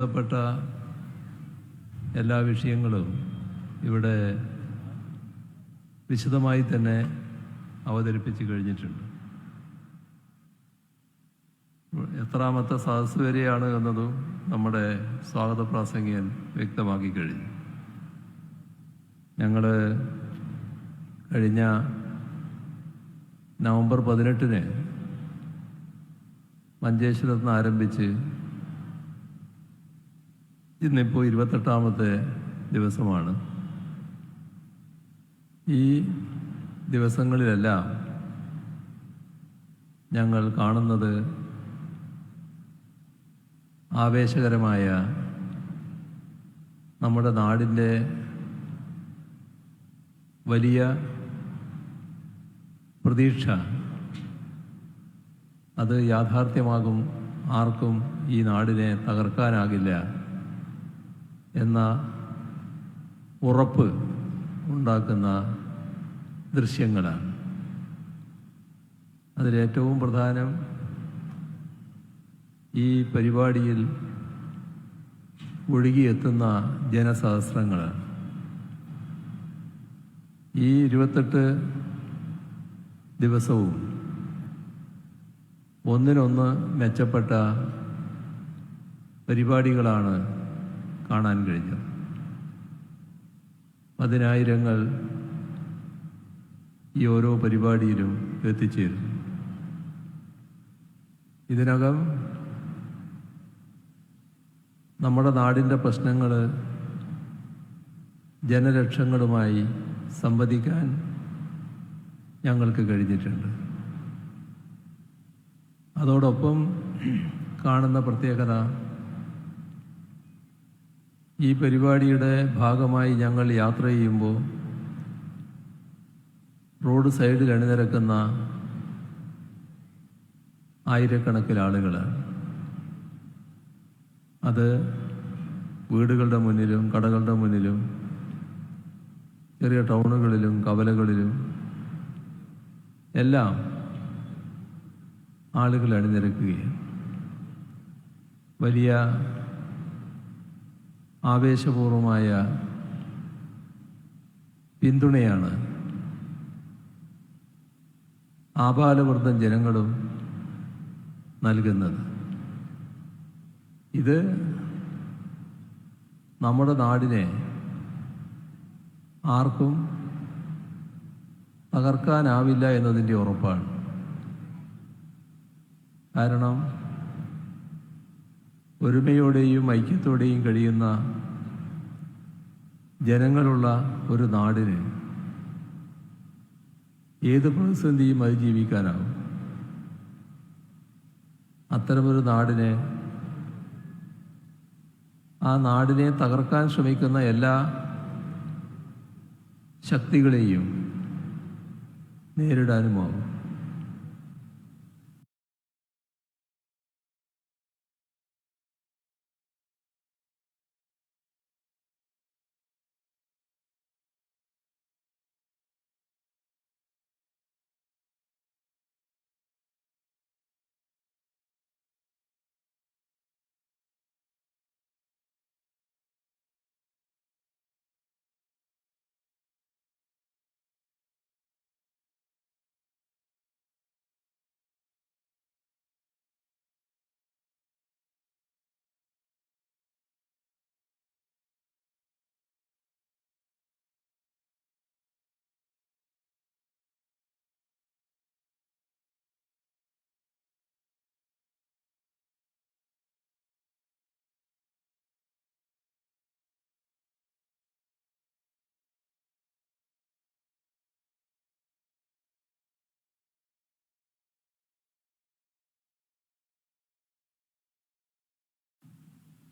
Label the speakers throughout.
Speaker 1: ബന്ധപ്പെട്ട എല്ലാ വിഷയങ്ങളും ഇവിടെ വിശദമായി തന്നെ അവതരിപ്പിച്ച് കഴിഞ്ഞിട്ടുണ്ട്. എത്രാമത്തെ സദസ് വരെയാണ് എന്നതും നമ്മുടെ സ്വാഗത പ്രാസംഗികൻ വ്യക്തമാക്കി കഴിഞ്ഞു. ഞങ്ങൾ കഴിഞ്ഞ നവംബർ പതിനെട്ടിന് മഞ്ചേശ്വരത്ത് നിന്ന് ആരംഭിച്ച് ഇന്നിപ്പോൾ ഇരുപത്തെട്ടാമത്തെ ദിവസമാണ്. ഈ ദിവസങ്ങളിലെല്ലാം ഞങ്ങൾ കാണുന്നത് ആവേശകരമായ നമ്മുടെ നാടിന്റെ വലിയ പ്രതീക്ഷ. അത് യാഥാർത്ഥ്യമാകും ആർക്കും ഈ നാടിനെ തകർക്കാനാകില്ല. എന്ന ഉറപ്പ് ഉണ്ടാക്കുന്ന ദൃശ്യങ്ങളാണ്. അതിലേറ്റവും പ്രധാനം ഈ പരിപാടിയിൽ ഒഴുകിയെത്തുന്ന ജനസഹസ്രങ്ങളാണ്. ഈ ഇരുപത്തെട്ട് ദിവസവും ഒന്നിനൊന്ന് മെച്ചപ്പെട്ട പരിപാടികളാണ് കാണാൻ കഴിഞ്ഞത്. പതിനായിരങ്ങൾ ഈ ഓരോ പരിപാടിയിലും എത്തിച്ചേരുന്നു. ഇതിനകം നമ്മുടെ നാടിന്റെ പ്രശ്നങ്ങൾ ജനലക്ഷങ്ങളുമായി സംവദിക്കാൻ ഞങ്ങൾക്ക് കഴിഞ്ഞിട്ടുണ്ട്. അതോടൊപ്പം കാണുന്ന പ്രത്യേകത ഈ പരിപാടിയുടെ ഭാഗമായി ഞങ്ങൾ യാത്ര ചെയ്യുമ്പോൾ റോഡ് സൈഡിൽ അണിനിരക്കുന്ന ആയിരക്കണക്കിന് ആളുകൾ അത് വീടുകളുടെ മുന്നിലും കടകളുടെ മുന്നിലും ചെറിയ ടൗണുകളിലും കവലകളിലും എല്ലാം ആളുകൾ അണിനിരക്കുകയാണ്. വലിയ ആവേശപൂർവമായ പിന്തുണയാണ് ആപാലവൃദ്ധം ജനങ്ങളും നൽകുന്നത്. ഇത് നമ്മുടെ നാടിനെ ആർക്കും തകർക്കാനാവില്ല എന്നതിന്റെ ഉറപ്പാണ്. കാരണം ഒരുമയോടെയും ഐക്യത്തോടെയും കഴിയുന്ന ജനങ്ങളുള്ള ഒരു നാടിന് ഏത് പ്രതിസന്ധിയും അതിജീവിക്കാനാവും. അത്തരമൊരു നാടിനെ ആ നാടിനെ തകർക്കാൻ ശ്രമിക്കുന്ന എല്ലാ ശക്തികളെയും നേരിടാനുമാവും.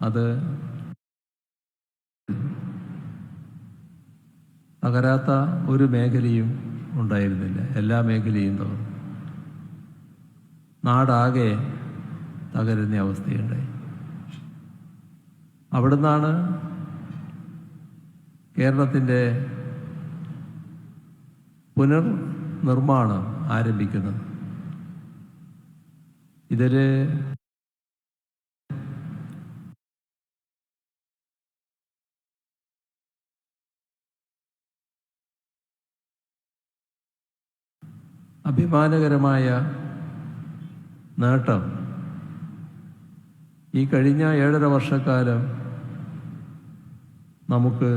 Speaker 1: അത് തകരാത്ത ഒരു മേഖലയും ഉണ്ടായിരുന്നില്ല. എല്ലാ മേഖലയും തകർന്നു. നാടാകെ തകരുന്ന അവസ്ഥയുണ്ടായി. അവിടുന്നാണ് കേരളത്തിന്റെ പുനർനിർമ്മാണം ആരംഭിക്കുന്നത്. ഇതിൽ അഭിമാനകരമായ നേട്ടം. ഈ കഴിഞ്ഞ ഏഴര വർഷക്കാലം നമുക്ക്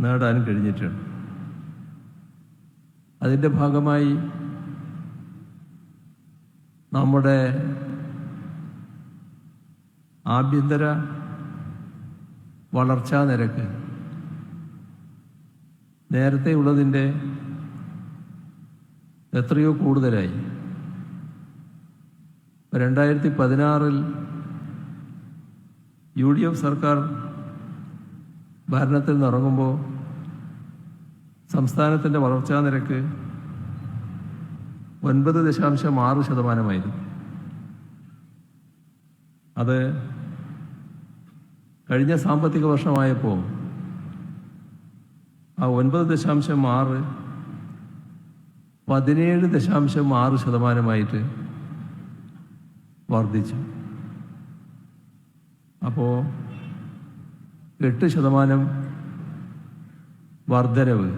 Speaker 1: നേടാൻ കഴിഞ്ഞിട്ടുണ്ട്. അതിന്റെ ഭാഗമായി നമ്മുടെ ആഭ്യന്തര വളർച്ചാ നിരക്ക് നേരത്തെ ഉള്ളതിന്റെ എത്രയോ കൂടുതലായി. രണ്ടായിരത്തി പതിനാറിൽ യു ഡി എഫ് സർക്കാർ ഭരണത്തിൽ നിന്നിറങ്ങുമ്പോൾ സംസ്ഥാനത്തിന്റെ വളർച്ചാ നിരക്ക് ഒൻപത് ദശാംശം ആറ് ശതമാനമായിരുന്നു. അത് കഴിഞ്ഞ സാമ്പത്തിക വർഷമായപ്പോൾ ആ ഒൻപത് ദശാംശം ആറ് പതിനേഴ് ദശാംശം ആറ് ശതമാനമായിട്ട് വർദ്ധിച്ചു. അപ്പോൾ എട്ട് ശതമാനം വർധനവ്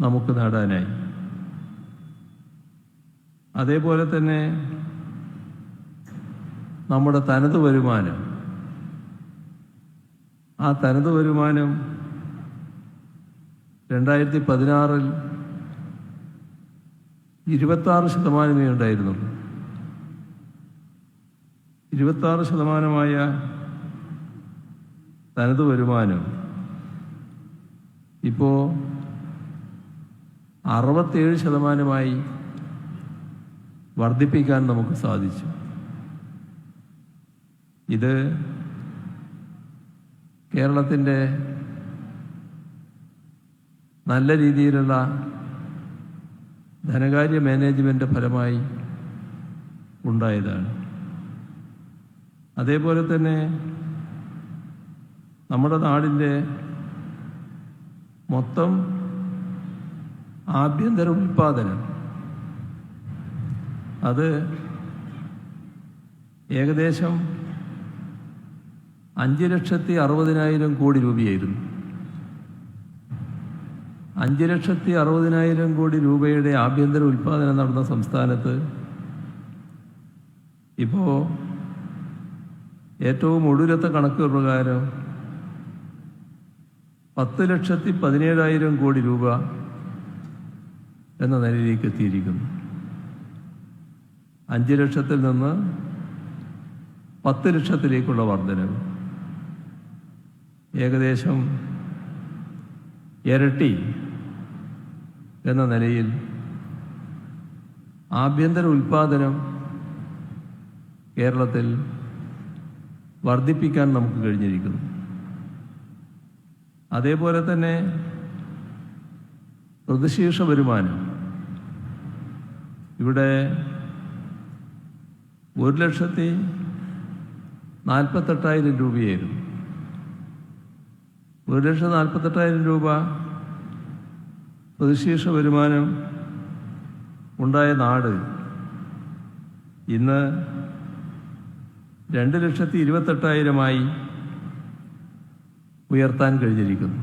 Speaker 1: നമുക്ക് നേടാനായി. അതേപോലെ തന്നെ നമ്മുടെ തനത് വരുമാനം ആ തനത് വരുമാനം രണ്ടായിരത്തി പതിനാറിൽ ഇരുപത്താറ് ശതമാനമേ ഉണ്ടായിരുന്നുള്ളൂ. ഇരുപത്താറ് ശതമാനമായ തനത് വരുമാനം ഇപ്പോൾ അറുപത്തേഴ് ശതമാനമായി വർദ്ധിപ്പിക്കാൻ നമുക്ക് സാധിച്ചു. ഇത് കേരളത്തിന്റെ നല്ല രീതിയിലുള്ള ധനകാര്യ മാനേജ്മെന്റ് ഫലമായി ഉണ്ടായതാണ്. അതേപോലെ തന്നെ നമ്മുടെ നാടിന്റെ മൊത്തം ആഭ്യന്തര ഉൽപാദനം അത് ഏകദേശം അഞ്ച് ലക്ഷത്തി അറുപതിനായിരം കോടി രൂപയായിരുന്നു. അഞ്ച് ലക്ഷത്തി അറുപതിനായിരം കോടി രൂപയുടെ ആഭ്യന്തര ഉൽപാദനം നടന്ന സംസ്ഥാനത്ത് ഇപ്പോൾ ഏറ്റവും ഒടുവിലത്തെ കണക്ക് പ്രകാരം പത്ത് ലക്ഷത്തി പതിനേഴായിരം കോടി രൂപ എന്ന നിലയിലേക്ക് എത്തിയിരിക്കുന്നു. അഞ്ച് ലക്ഷത്തിൽ നിന്ന് പത്ത് ലക്ഷത്തിലേക്കുള്ള വർധനവ്. ഏകദേശം ഇരട്ടി എന്ന നിലയിൽ ആഭ്യന്തര ഉൽപാദനം കേരളത്തിൽ വർദ്ധിപ്പിക്കാൻ നമുക്ക് കഴിഞ്ഞിരിക്കുന്നു. അതേപോലെ തന്നെ പ്രതിശീർഷ വരുമാനം. ഇവിടെ ഒരു ലക്ഷത്തി നാൽപ്പത്തെട്ടായിരം രൂപയായിരുന്നു. ഒരു ലക്ഷത്തി നാൽപ്പത്തെട്ടായിരം രൂപ പ്രതിശീർഷ വരുമാനം ഉണ്ടായ നാട് ഇന്ന് രണ്ട് ലക്ഷത്തി ഇരുപത്തെട്ടായിരമായി ഉയർത്താൻ കഴിഞ്ഞിരിക്കുന്നു.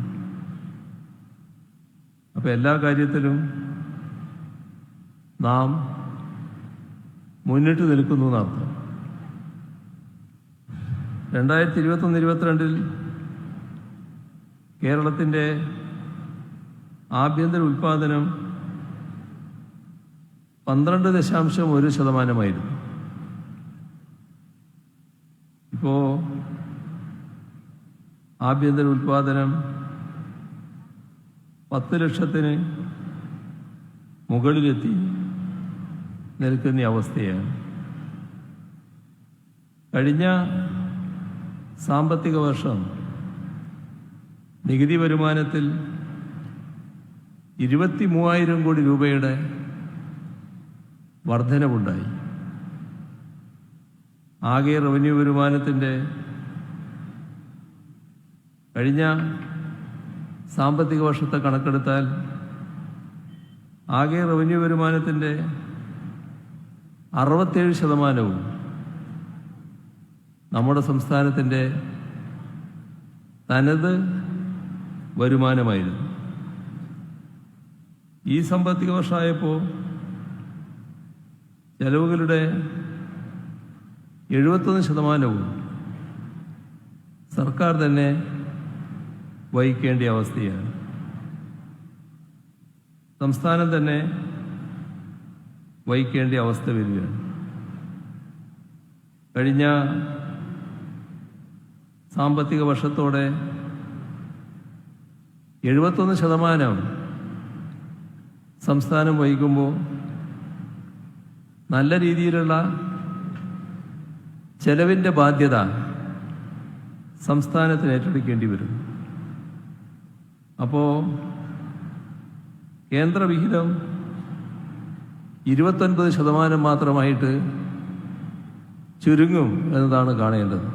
Speaker 1: അപ്പോൾ എല്ലാ കാര്യത്തിലും നാം മുന്നിട്ട് നിൽക്കുന്നു എന്നർത്ഥം രണ്ടായിരത്തി ഇരുപത്തൊന്ന് ഇരുപത്തിരണ്ടിൽ കേരളത്തിന്റെ ആഭ്യന്തര ഉൽപാദനം പന്ത്രണ്ട് ദശാംശം ഒരു ശതമാനമായിരുന്നു. ഇപ്പോ ആഭ്യന്തര ഉൽപാദനം പത്ത് ലക്ഷത്തിന് മുകളിലെത്തി നിൽക്കുന്ന അവസ്ഥയാണ്. കഴിഞ്ഞ സാമ്പത്തിക വർഷം നികുതി വരുമാനത്തിൽ ഇരുപത്തി മൂവായിരം കോടി രൂപയുടെ വർധനവുണ്ടായി. ആകെ റവന്യൂ വരുമാനത്തിന്റെ കഴിഞ്ഞ സാമ്പത്തിക വർഷത്തെ കണക്കെടുത്താൽ ആകെ റവന്യൂ വരുമാനത്തിന്റെ അറുപത്തേഴ് ശതമാനവും നമ്മുടെ സംസ്ഥാനത്തിന്റെ തനത് വരുമാനമായിരുന്നു. ഈ സാമ്പത്തിക വർഷമായപ്പോൾ ചെലവുകളുടെ എഴുപത്തൊന്ന് ശതമാനവും സർക്കാർ തന്നെ വഹിക്കേണ്ട അവസ്ഥയാണ്. സംസ്ഥാനം തന്നെ വഹിക്കേണ്ട അവസ്ഥ വരികയാണ്. കഴിഞ്ഞ സാമ്പത്തിക വർഷത്തോടെ എഴുപത്തൊന്ന് ശതമാനം സംസ്ഥാനം വഹിക്കുമ്പോൾ നല്ല രീതിയിലുള്ള ചെലവിന്റെ ബാധ്യത സംസ്ഥാനത്തിന് ഏറ്റെടുക്കേണ്ടി വരും. അപ്പോൾ കേന്ദ്രവിഹിതം ഇരുപത്തൊൻപത് ശതമാനം മാത്രമായിട്ട് ചുരുങ്ങും എന്നതാണ് കാണേണ്ടത്.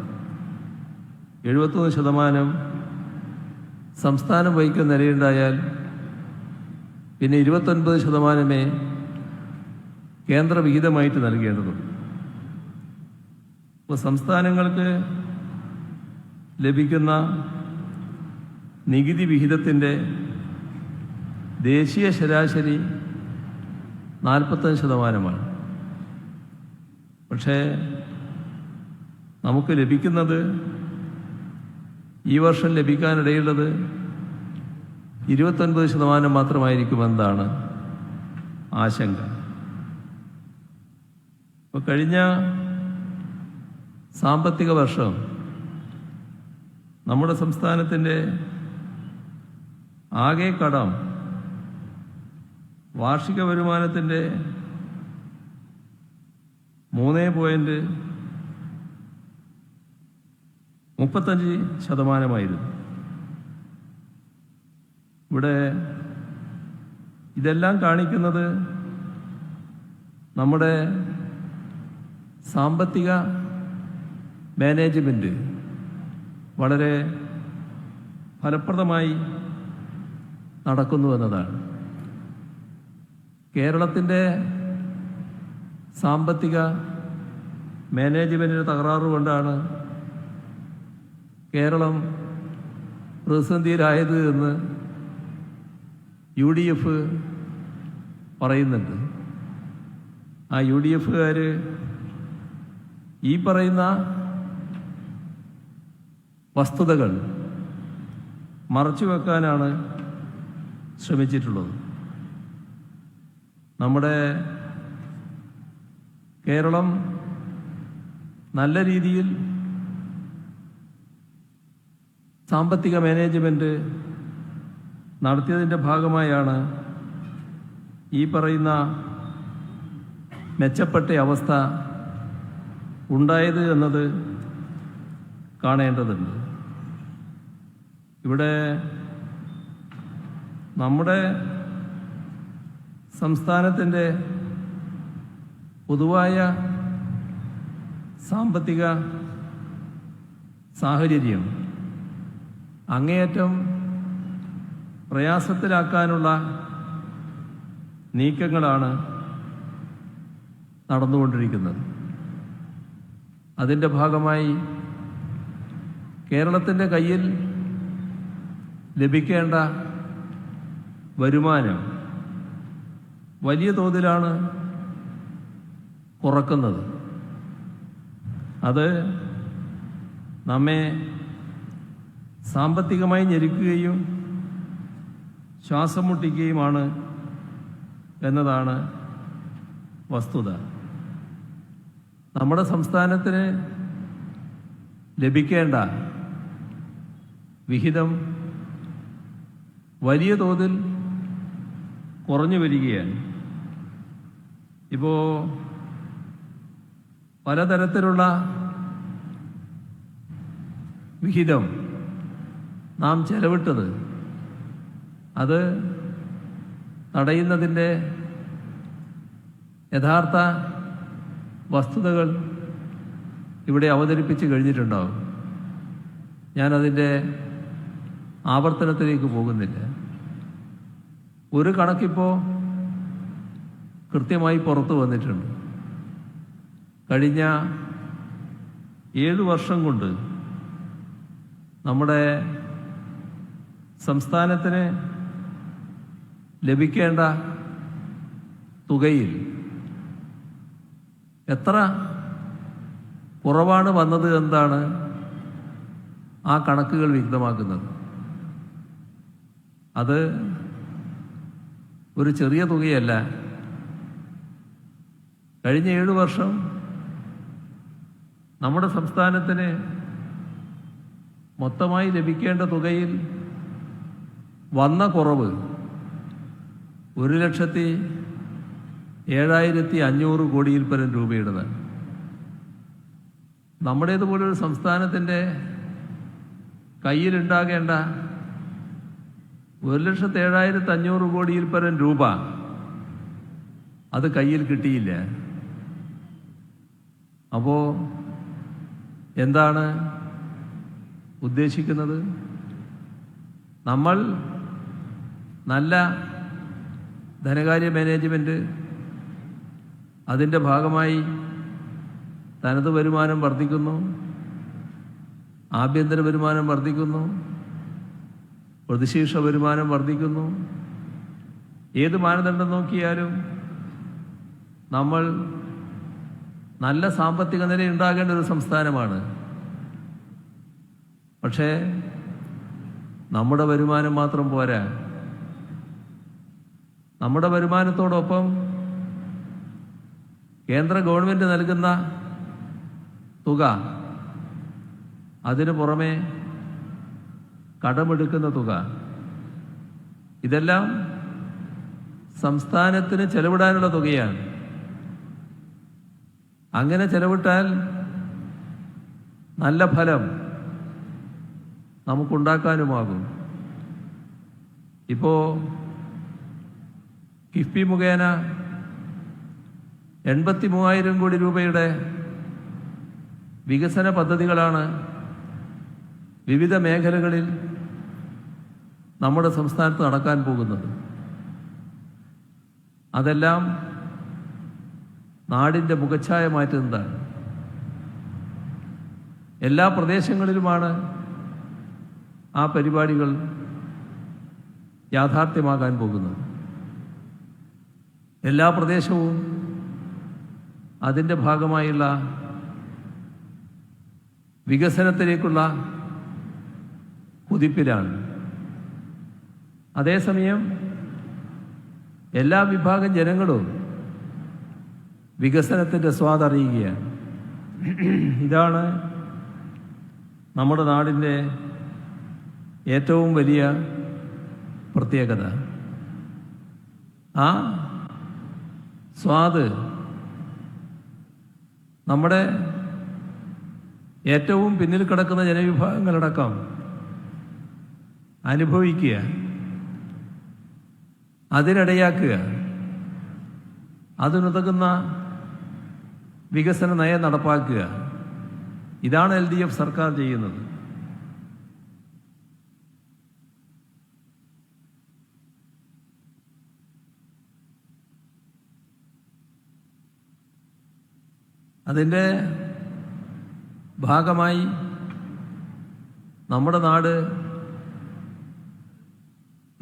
Speaker 1: എഴുപത്തൊന്ന് ശതമാനം സംസ്ഥാനം വഹിക്കുന്ന നിലയുണ്ടായാൽ പിന്നെ ഇരുപത്തൊൻപത് ശതമാനമേ കേന്ദ്ര വിഹിതമായിട്ട് നൽകേണ്ടതുള്ളൂ അപ്പോൾ സംസ്ഥാനങ്ങൾക്ക് ലഭിക്കുന്ന നികുതി വിഹിതത്തിന്റെ ദേശീയ ശരാശരി നാൽപ്പത്തഞ്ച് ശതമാനമാണ്. പക്ഷേ നമുക്ക് ലഭിക്കുന്നത് ഈ വർഷം ലഭിക്കാനിടയുള്ളത് ഇരുപത്തൊൻപത് ശതമാനം മാത്രമായിരിക്കും മാത്രമായിരിക്കുമെന്നാണ് ആശങ്ക. ഇപ്പോൾ കഴിഞ്ഞ സാമ്പത്തിക വർഷം നമ്മുടെ സംസ്ഥാനത്തിന്റെ ആകെ കടം വാർഷിക വരുമാനത്തിന്റെ മൂന്ന് പോയിന്റ് മുപ്പത്തഞ്ച് ശതമാനമായിരുന്നു. ഇവിടെ ഇതെല്ലാം കാണിക്കുന്നത് നമ്മുടെ സാമ്പത്തിക മാനേജ്മെന്റ് വളരെ ഫലപ്രദമായി നടക്കുന്നു എന്നതാണ്. കേരളത്തിന്റെ സാമ്പത്തിക മാനേജ്മെന്റിന് തകരാറ് കൊണ്ടാണ് കേരളം പ്രതിസന്ധിയിലായത് എന്ന് യു ഡി എഫ് പറയുന്നുണ്ട്. ആ യു ഡി എഫുകാർ ഈ പറയുന്ന വസ്തുതകൾ മറച്ചു വെക്കാനാണ് ശ്രമിച്ചിട്ടുള്ളത്. നമ്മുടെ കേരളം നല്ല രീതിയിൽ സാമ്പത്തിക മാനേജ്മെന്റ് നടത്തിയതിന്റെ ഭാഗമായാണ് ഈ പറയുന്ന മെച്ചപ്പെട്ട അവസ്ഥ ഉണ്ടായത് എന്നത് കാണേണ്ടതുണ്ട്. ഇവിടെ നമ്മുടെ സംസ്ഥാനത്തിന്റെ പൊതുവായ സാമ്പത്തിക സാഹചര്യം അങ്ങേയറ്റം പ്രയാസത്തിലാക്കാനുള്ള നീക്കങ്ങളാണ് നടന്നുകൊണ്ടിരിക്കുന്നത്. അതിന്റെ ഭാഗമായി കേരളത്തിന്റെ കയ്യിൽ ലഭിക്കേണ്ട വരുമാനം വലിയ തോതിലാണ് കുറക്കുന്നത്. അത് നമ്മെ സാമ്പത്തികമായി ഞെരുക്കുകയും ശ്വാസം മുട്ടിക്കുകയുമാണ് എന്നതാണ് വസ്തുത. നമ്മുടെ സംസ്ഥാനത്തിന് ലഭിക്കേണ്ട വിഹിതം വലിയ തോതിൽ കുറഞ്ഞു വരികയാണ്. ഇപ്പോൾ പലതരത്തിലുള്ള വിഹിതം നാം ചെലവിട്ടത് അത് തടയുന്നതിന്റെ യഥാർത്ഥ വസ്തുതകൾ ഇവിടെ അവതരിപ്പിച്ച് കഴിഞ്ഞിട്ടുണ്ടാവും. ഞാനതിന്റെ ആവർത്തനത്തിലേക്ക് പോകുന്നില്ല. ഒരു കണക്കിപ്പോൾ കൃത്യമായി പുറത്തു വന്നിട്ടുണ്ട്. കഴിഞ്ഞ ഏഴ് വർഷം കൊണ്ട് നമ്മുടെ സംസ്ഥാനത്തിന് ലഭിക്കേണ്ട തുകയിൽ എത്ര കുറവാണ് വന്നത് എന്താണ് ആ കണക്കുകൾ വ്യക്തമാക്കുന്നത്. അത് ഒരു ചെറിയ തുകയല്ല. കഴിഞ്ഞ ഏഴ് വർഷം നമ്മുടെ സംസ്ഥാനത്തിന് മൊത്തമായി ലഭിക്കേണ്ട തുകയിൽ വന്ന കുറവ് ഒരു ലക്ഷത്തി ഏഴായിരത്തി അഞ്ഞൂറ് കോടിയിൽ പരം രൂപയുടേതാണ് നമ്മുടേതുപോലൊരു സംസ്ഥാനത്തിന്റെ കയ്യിലുണ്ടാകേണ്ട ഒരു ലക്ഷത്തി ഏഴായിരത്തി അഞ്ഞൂറ് കോടിയിൽ പരം രൂപ അത് കയ്യിൽ കിട്ടിയില്ല. അപ്പോൾ എന്താണ് ഉദ്ദേശിക്കുന്നത്? നമ്മൾ നല്ല ധനകാര്യ മാനേജ്മെന്റ് അതിന്റെ ഭാഗമായി തനത് വരുമാനം വർദ്ധിക്കുന്നു ആഭ്യന്തര വരുമാനം വർദ്ധിക്കുന്നു പ്രതിശീർഷ വരുമാനം വർദ്ധിക്കുന്നു. ഏത് മാനദണ്ഡം നോക്കിയാലും നമ്മൾ നല്ല സാമ്പത്തിക നില ഉണ്ടാകേണ്ട ഒരു സംസ്ഥാനമാണ്. പക്ഷേ നമ്മുടെ വരുമാനം മാത്രം പോരാ. നമ്മുടെ വരുമാനത്തോടൊപ്പം കേന്ദ്ര ഗവൺമെന്റ് നൽകുന്ന തുക അതിനു പുറമെ കടമെടുക്കുന്ന തുക. ഇതെല്ലാം സംസ്ഥാനത്തിന് ചെലവിടാനുള്ള തുകയാണ്. അങ്ങനെ ചെലവിട്ടാൽ നല്ല ഫലം നമുക്കുണ്ടാക്കാനുമാകും. ഇപ്പോൾ കിഫ്ബി മുഖേന എൺപത്തി മൂവായിരം കോടി രൂപയുടെ വികസന പദ്ധതികളാണ് വിവിധ മേഖലകളിൽ നമ്മുടെ സംസ്ഥാനത്ത് നടക്കാൻ പോകുന്നത്. അതെല്ലാം നാടിന്റെ മുഖച്ഛായ മാറ്റുന്നതാണ്. എല്ലാ പ്രദേശങ്ങളിലുമാണ് ആ പരിപാടികൾ യാഥാർത്ഥ്യമാകാൻ പോകുന്നത്. എല്ലാ പ്രദേശവും അതിന്റെ ഭാഗമായുള്ള വികസനത്തിലേക്കുള്ള കുതിപ്പിലാണ്. അതേസമയം എല്ലാ വിഭാഗം ജനങ്ങളും വികസനത്തിന്റെ സ്വാദറിയുകയാണ് ഇതാണ് നമ്മുടെ നാടിന്റെ ഏറ്റവും വലിയ പ്രത്യേകത. ആ സ്വാദ് നമ്മുടെ ഏറ്റവും പിന്നിൽ കിടക്കുന്ന ജനവിഭാഗങ്ങളടക്കം അനുഭവിക്കുക അതിനിടയാക്കുക അതിനുതകുന്ന വികസന നയം നടപ്പാക്കുക. ഇതാണ് എൽ ഡി എഫ് സർക്കാർ ചെയ്യുന്നത്. അതിന്റെ ഭാഗമായി നമ്മുടെ നാട്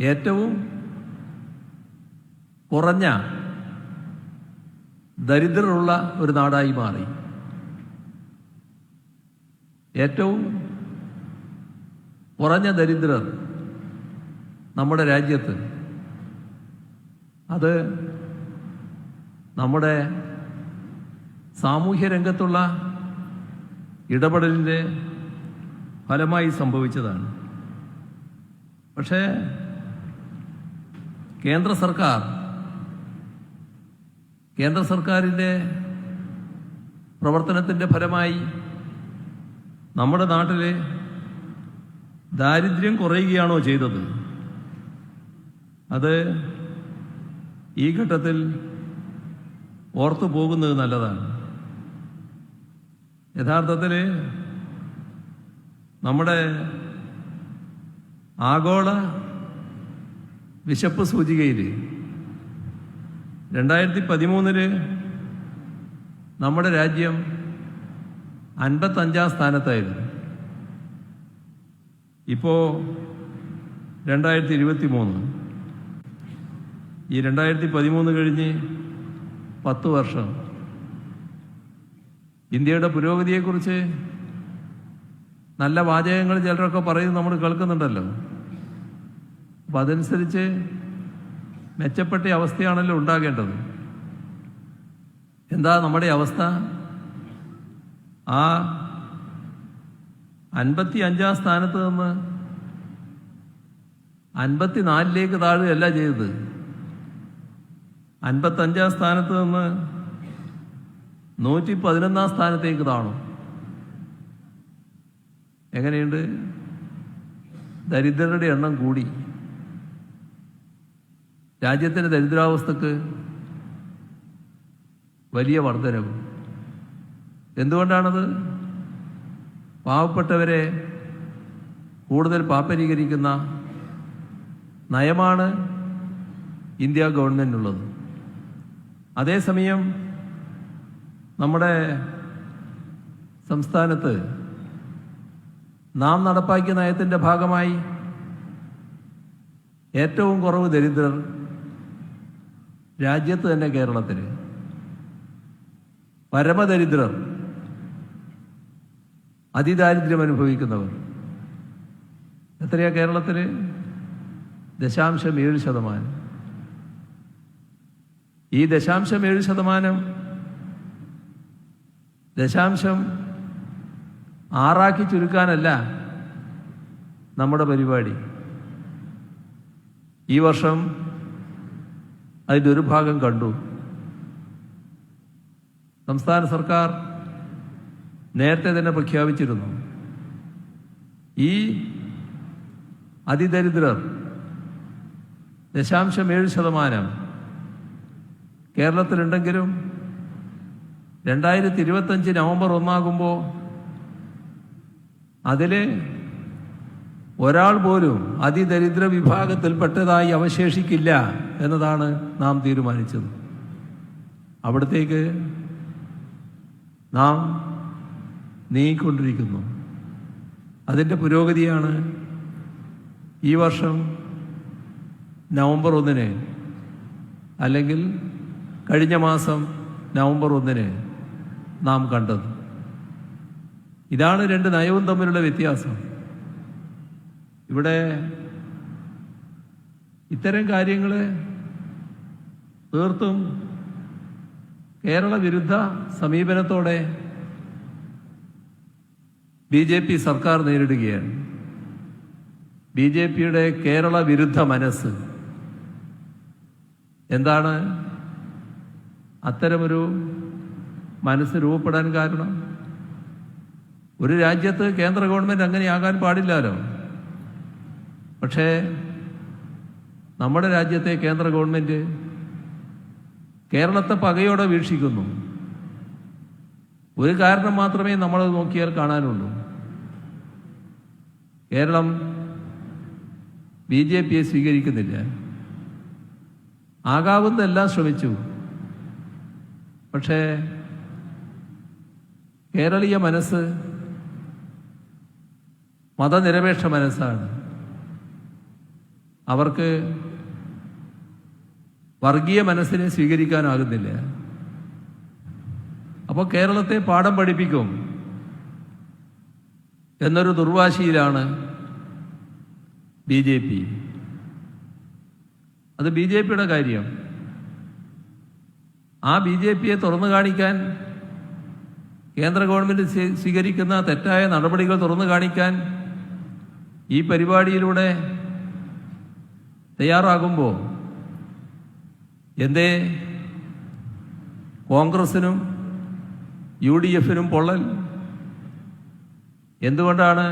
Speaker 1: ഏറ്റവും കുറഞ്ഞ ദരിദ്രരുള്ള ഒരു നാടായി മാറി. ഏറ്റവും കുറഞ്ഞ ദരിദ്രർ നമ്മുടെ രാജ്യത്ത്. അത് നമ്മുടെ സാമൂഹ്യ രംഗത്തുള്ള ഇടപെടലിന്റെ ഫലമായി സംഭവിച്ചതാണ്. പക്ഷേ കേന്ദ്ര സർക്കാർ കേന്ദ്ര സർക്കാരിന്റെ പ്രവർത്തനത്തിന്റെ ഫലമായി നമ്മുടെ നാട്ടിൽ ദാരിദ്ര്യം കുറയുകയാണോ ചെയ്തത്? അത് ഈ ഘട്ടത്തിൽ ഓർത്തു പോകുന്നത് നല്ലതാണ്. യഥാർത്ഥത്തിൽ നമ്മുടെ ആഗോള വിശപ്പ് സൂചികയിൽ രണ്ടായിരത്തി പതിമൂന്നിൽ നമ്മുടെ രാജ്യം അൻപത്തഞ്ചാം സ്ഥാനത്തായിരുന്നു. ഇപ്പോൾ രണ്ടായിരത്തി ഇരുപത്തി മൂന്ന് ഈ രണ്ടായിരത്തി പതിമൂന്ന് കഴിഞ്ഞ് പത്ത് വർഷം. ഇന്ത്യയുടെ പുരോഗതിയെക്കുറിച്ച് നല്ല വാചകങ്ങൾ ചിലരൊക്കെ പറയുന്നത് നമ്മൾ കേൾക്കുന്നുണ്ടല്ലോ. അപ്പം അതനുസരിച്ച് മെച്ചപ്പെട്ട അവസ്ഥയാണല്ലോ ഉണ്ടാകേണ്ടത്. എന്താ നമ്മുടെ അവസ്ഥ? ആ അൻപത്തി അഞ്ചാം സ്ഥാനത്ത് നിന്ന് അൻപത്തിനാലിലേക്ക് താഴുകയല്ല ചെയ്തത്. അൻപത്തഞ്ചാം സ്ഥാനത്ത് നിന്ന് നൂറ്റി പതിനൊന്നാം സ്ഥാനത്തേക്ക് താണു എങ്ങനെയുണ്ട്? ദരിദ്രരുടെ എണ്ണം കൂടി. രാജ്യത്തിന്റെ ദരിദ്രാവസ്ഥക്ക് വലിയ വർധനവ്. എന്തുകൊണ്ടാണത്? പാവപ്പെട്ടവരെ കൂടുതൽ പാപ്പരീകരിക്കുന്ന നയമാണ് ഇന്ത്യ ഗവൺമെന്റിനുള്ളത് അതേസമയം നമ്മുടെ സംസ്ഥാനത്ത് നാം നടപ്പാക്കിയ നയത്തിന്റെ ഭാഗമായി ഏറ്റവും കുറവ് ദരിദ്രർ രാജ്യത്ത് തന്നെ കേരളത്തിൽ പരമദരിദ്രർ അതിദാരിദ്ര്യം അനുഭവിക്കുന്നവർ. എത്രയാ കേരളത്തിൽ ദശാംശം ഏഴ് ശതമാനം. ഈ ദശാംശം ഏഴ് ശതമാനം ദശാംശം ആറാക്കി ചുരുക്കാനല്ല നമ്മുടെ പരിപാടി. ഈ വർഷം അതിന്റെ ഒരു ഭാഗം കണ്ടു. സംസ്ഥാന സർക്കാർ നേരത്തെ തന്നെ പ്രഖ്യാപിച്ചിരുന്നു. ഈ അതിദരിദ്രർ ദശാംശം ഏഴ് ശതമാനം കേരളത്തിലുണ്ടെങ്കിലും രണ്ടായിരത്തി ഇരുപത്തഞ്ച് നവംബർ ഒന്നാകുമ്പോൾ അതിൽ ഒരാൾ പോലും അതിദരിദ്ര വിഭാഗത്തിൽപ്പെട്ടതായി അവശേഷിക്കില്ല എന്നതാണ് നാം തീരുമാനിച്ചത്. അവിടത്തേക്ക് നാം നീങ്ങിക്കൊണ്ടിരിക്കുന്നു. അതിന്റെ പുരോഗതിയാണ് ഈ വർഷം നവംബർ ഒന്നിന് അല്ലെങ്കിൽ കഴിഞ്ഞ മാസം നവംബർ ഒന്നിന് നാം കണ്ടത്. ഇതാണ് രണ്ട് നയവും തമ്മിലുള്ള വ്യത്യാസം. ഇവിടെ ഇത്തരം കാര്യങ്ങൾ തീർത്തും കേരള വിരുദ്ധ സമീപനത്തോടെ ബി ജെ പി സർക്കാർ നേരിടുകയാണ്. ബി ജെ പിയുടെ കേരള വിരുദ്ധ മനസ്സ് എന്താണ്? അത്തരമൊരു മനസ്സ് രൂപപ്പെടാൻ കാരണം? ഒരു രാജ്യത്ത് കേന്ദ്ര ഗവൺമെന്റ് അങ്ങനെയാകാൻ പാടില്ലല്ലോ പക്ഷേ നമ്മുടെ രാജ്യത്തെ കേന്ദ്ര ഗവൺമെന്റ് കേരളത്തെ പകയോടെ വീക്ഷിക്കുന്നു. ഒരു കാരണം മാത്രമേ നമ്മൾ നോക്കിയാൽ കാണാനുള്ളൂ. കേരളം ബി ജെ പിയെ സ്വീകരിക്കുന്നില്ല. ആകാവുന്നതെല്ലാം ശ്രമിച്ചു. പക്ഷേ കേരളീയ മനസ്സ് മതനിരപേക്ഷ മനസ്സാണ്. അവർക്ക് വർഗീയ മനസ്സിനെ സ്വീകരിക്കാനാകുന്നില്ല. അപ്പോൾ കേരളത്തെ പാഠം പഠിപ്പിക്കും എന്നൊരു ദുർവാശിയിലാണ് ബി ജെ പി. അത് ബി ജെ പിയുടെ കാര്യം. ആ ബി ജെ പിയെ തുറന്നു കാണിക്കാൻ കേന്ദ്ര ഗവൺമെന്റ് സ്വീകരിക്കുന്ന തെറ്റായ നടപടികൾ തുറന്നു കാണിക്കാൻ ഈ പരിപാടിയിലൂടെ തയ്യാറാകുമ്പോൾ എന്തേ? കോൺഗ്രസിനും യു ഡി എഫിനും പൊള്ളൽ. എന്തുകൊണ്ടാണ്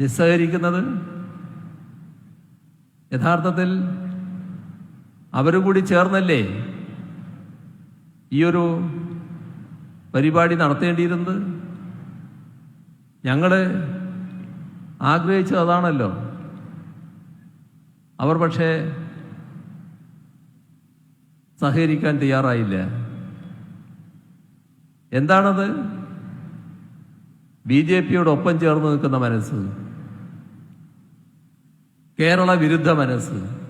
Speaker 1: നിസ്സഹകരിക്കുന്നത്? യഥാർത്ഥത്തിൽ അവരും കൂടി ചേർന്നല്ലേ ഈ ഒരു പരിപാടി നടത്തേണ്ടിയിരുന്നത്? ഞങ്ങൾ ആഗ്രഹിച്ചത് അതാണല്ലോ. അവർ പക്ഷേ സഹകരിക്കാൻ തയ്യാറായില്ല. എന്താണത്? ബി ജെ പിയോടൊപ്പം ചേർന്ന് നിൽക്കുന്ന മനസ്സ്. കേരള വിരുദ്ധ മനസ്സ്.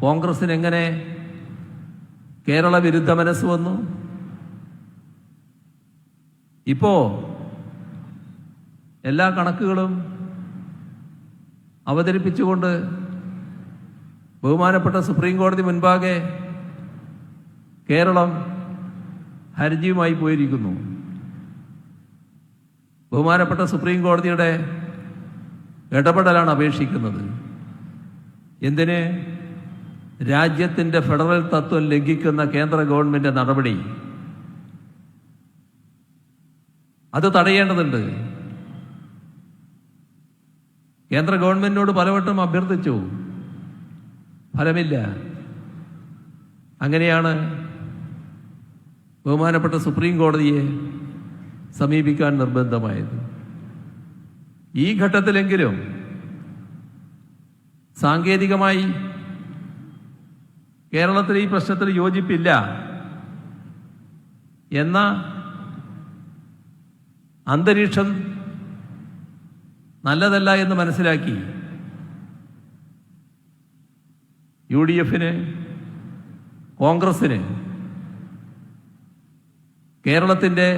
Speaker 1: കോൺഗ്രസിന് എങ്ങനെ കേരള വിരുദ്ധ മനസ്സ് വന്നു? ഇപ്പോ എല്ലാ കണക്കുകളും അവതരിപ്പിച്ചുകൊണ്ട് ബഹുമാനപ്പെട്ട സുപ്രീം കോടതി മുൻപാകെ കേരളം ഹർജിയുമായി പോയിരിക്കുന്നു. ബഹുമാനപ്പെട്ട സുപ്രീം കോടതിയുടെ ഇടപെടലാണ് അപേക്ഷിക്കുന്നത്. എന്തിന് രാജ്യത്തിന്റെ ഫെഡറൽ തത്വം ലംഘിക്കുന്ന കേന്ദ്ര ഗവൺമെന്റ് നടപടി അത് തടയേണ്ടതുണ്ട്. കേന്ദ്ര ഗവൺമെന്റിനോട് പലവട്ടം അഭ്യർത്ഥിച്ചു. ഫലമില്ല. അങ്ങനെയാണ് ബഹുമാനപ്പെട്ട സുപ്രീം കോടതിയെ സമീപിക്കാൻ നിർബന്ധമായത്. ഈ ഘട്ടത്തിലെങ്കിലും സാങ്കേതികമായി കേരളത്തിൽ ഈ പ്രശ്നത്തിൽ യോജിപ്പില്ല എന്ന അന്തരീക്ഷം നല്ലതല്ല എന്ന് മനസ്സിലാക്കി യു ഡി എഫിന് കോൺഗ്രസിന് കേരളത്തിന്റെ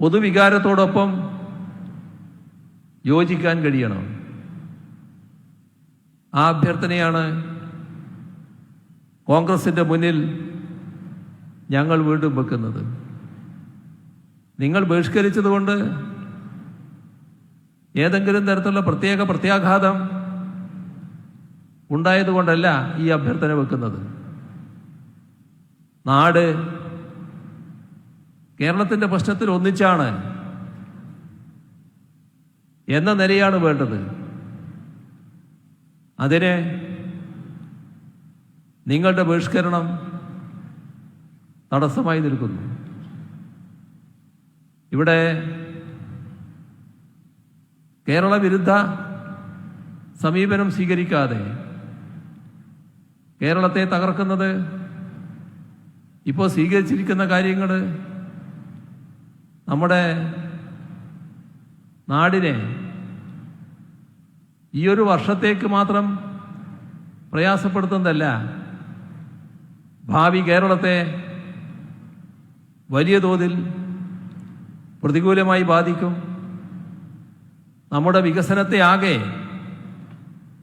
Speaker 1: പൊതുവികാരത്തോടൊപ്പം യോജിക്കാൻ കഴിയണം. ആ അഭ്യർത്ഥനയാണ് കോൺഗ്രസിന്റെ മുന്നിൽ ഞങ്ങൾ വീണ്ടും വെക്കുന്നത്. നിങ്ങൾ ബഹിഷ്കരിച്ചതുകൊണ്ട് ഏതെങ്കിലും തരത്തിലുള്ള പ്രത്യേക പ്രത്യാഘാതം ഉണ്ടായതുകൊണ്ടല്ല ഈ അഭ്യർത്ഥന വെക്കുന്നത്. നാട് കേരളത്തിന്റെ പ്രശ്നത്തിൽ ഒന്നിച്ചാണ് എന്ന നിലയാണ് വേണ്ടത്. അതിന് നിങ്ങളുടെ ബഹിഷ്കരണം തടസ്സമായി നിൽക്കുന്നു. ഇവിടെ കേരള വിരുദ്ധ സമീപനം സ്വീകരിക്കാതെ കേരളത്തെ തകർക്കുന്നത് ഇപ്പോൾ സ്വീകരിച്ചിരിക്കുന്ന കാര്യങ്ങൾ നമ്മുടെ നാടിനെ ഈ ഒരു വർഷത്തേക്ക് മാത്രം പ്രയാസപ്പെടുത്തുന്നതല്ല ഭാവി കേരളത്തെ വലിയ തോതിൽ പ്രതികൂലമായി ബാധിക്കും. നമ്മുടെ വികസനത്തെ ആകെ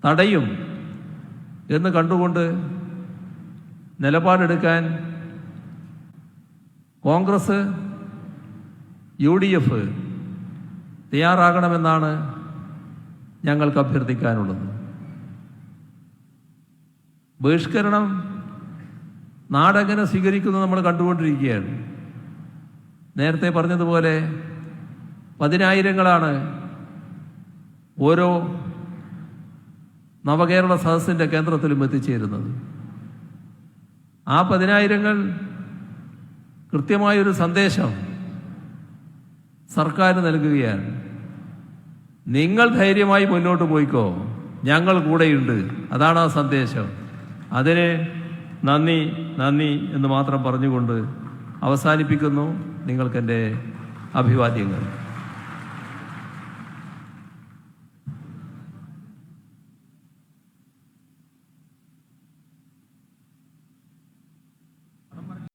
Speaker 1: തടയും എന്ന് കണ്ടുകൊണ്ട് നിലപാടെടുക്കാൻ കോൺഗ്രസ് യു ഡി എഫ് തയ്യാറാകണമെന്നാണ് ഞങ്ങൾക്ക് അഭ്യർത്ഥിക്കാനുള്ളത്. ബഹിഷ്കരണം നാടെങ്ങനെ സ്വീകരിക്കുന്നത് നമ്മൾ കണ്ടുകൊണ്ടിരിക്കുകയാണ്. നേരത്തെ പറഞ്ഞതുപോലെ പതിനായിരങ്ങളാണ് ഓരോ നവകേരള സദസ്സിന്റെ കേന്ദ്രത്തിലും എത്തിച്ചേരുന്നത്. ആ പതിനായിരങ്ങൾ കൃത്യമായൊരു സന്ദേശം സർക്കാർ നൽകുകയാണ്. നിങ്ങൾ ധൈര്യമായി മുന്നോട്ട് പോയിക്കോ. ഞങ്ങൾ കൂടെയുണ്ട്. അതാണ് ആ സന്ദേശം. അതിന് നന്ദി നന്ദി എന്ന് മാത്രം പറഞ്ഞുകൊണ്ട് അവസാനിപ്പിക്കുന്നു. നിങ്ങൾക്കെന്റെ അഭിവാദ്യങ്ങൾ.